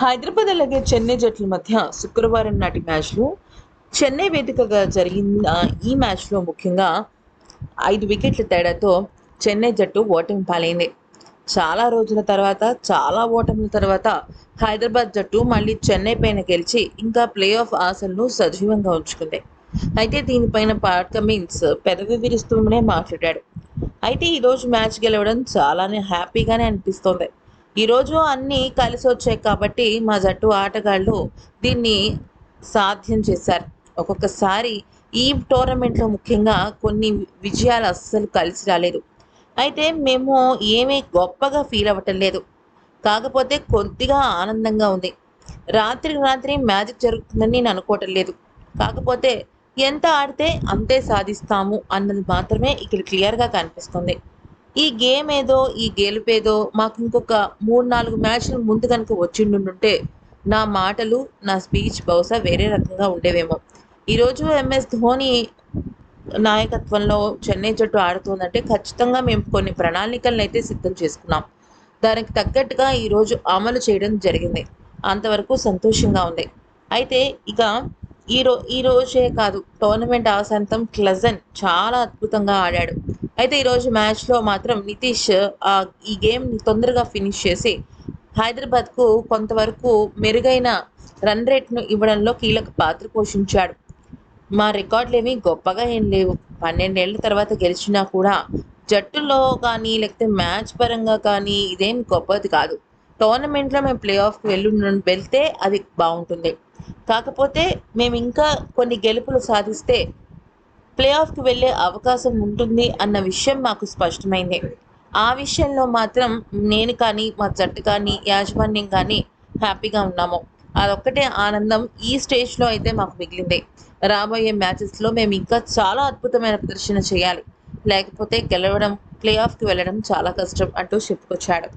హైదరాబాద్ అలాగే చెన్నై జట్ల మధ్య శుక్రవారం నాటి మ్యాచ్లో. చెన్నై వేదికగా జరిగిన ఈ మ్యాచ్లో ముఖ్యంగా ఐదు వికెట్ల తేడాతో చెన్నై జట్టు ఓటమి పాలైంది. చాలా రోజుల తర్వాత చాలా ఓటముల తర్వాత హైదరాబాద్ జట్టు మళ్ళీ చెన్నై పైన గెలిచి ఇంకా ప్లే ఆఫ్ ఆశలను సజీవంగా ఉంచుకుంది. అయితే దీనిపైన పాట్ కమిన్స్ పెదవి విరుస్తూనే మాట్లాడాడు. అయితే ఈరోజు మ్యాచ్ గెలవడం చాలానే హ్యాపీగానే అనిపిస్తోంది. ఈరోజు అన్నీ కలిసి వచ్చాయి కాబట్టి మా జట్టు ఆటగాళ్ళు దీన్ని సాధ్యం చేశారు. ఒక్కొక్కసారి ఈ టోర్నమెంట్లో ముఖ్యంగా కొన్ని విజయాలు అస్సలు కలిసి రాలేదు. అయితే మేము ఏమీ గొప్పగా ఫీల్ అవ్వటం లేదు. కాకపోతే కొద్దిగా ఆనందంగా ఉంది. రాత్రికి రాత్రి మ్యాజిక్ జరుగుతుందని నేను అనుకోవటం లేదు. కాకపోతే ఎంత ఆడితే అంతే సాధిస్తాము అన్నది మాత్రమే ఇక్కడ క్లియర్గా కనిపిస్తుంది. ఈ గేమ్ ఏదో ఈ గెలుపేదో మాకు ఇంకొక మూడు నాలుగు మ్యాచ్లు ముందు కనుక వచ్చిండుంటే నా మాటలు నా స్పీచ్ బహుశా వేరే రకంగా ఉండేవేమో. ఈరోజు ఎంఎస్ ధోని నాయకత్వంలో చెన్నై జట్టు ఆడుతుందంటే ఖచ్చితంగా మేము కొన్ని ప్రణాళికలను అయితే సిద్ధం చేసుకున్నాం. దానికి తగ్గట్టుగా ఈరోజు అమలు చేయడం జరిగింది. అంతవరకు సంతోషంగా ఉంది. అయితే ఇక ఈ ఈ రోజే కాదు టోర్నమెంట్ ఆశాంతం క్లజన్ చాలా అద్భుతంగా ఆడాడు. అయితే ఈరోజు మ్యాచ్లో మాత్రం నితీష్ ఈ గేమ్ని తొందరగా ఫినిష్ చేసి హైదరాబాద్కు కొంతవరకు మెరుగైన రన్ రేట్ను ఇవ్వడంలో కీలక పాత్ర పోషించాడు. మా రికార్డులు ఏమీ గొప్పగా ఏం లేవు. పన్నెండేళ్ళ తర్వాత గెలిచినా కూడా జట్టులో కానీ లేకపోతే మ్యాచ్ పరంగా కానీ ఇదేం గొప్పది కాదు. టోర్నమెంట్లో మేము ప్లే ఆఫ్కి వెళ్ళి వెళ్తే అది బాగుంటుంది. కాకపోతే మేము ఇంకా కొన్ని గెలుపులు సాధిస్తే ప్లే ఆఫ్కి వెళ్ళే అవకాశం ఉంటుంది అన్న విషయం మాకు స్పష్టమైంది. ఆ విషయంలో మాత్రం నేను కానీ మా జట్టు కానీ యాజమాన్యం కానీ హ్యాపీగా ఉన్నాము. అదొక్కటే ఆనందం ఈ స్టేజ్లో అయితే మాకు మిగిలింది. రాబోయే మ్యాచెస్లో మేము ఇంకా చాలా అద్భుతమైన ప్రదర్శన చేయాలి. లేకపోతే గెలవడం ప్లే ఆఫ్కి వెళ్ళడం చాలా కష్టం అంటూ చెప్పుకొచ్చాడు.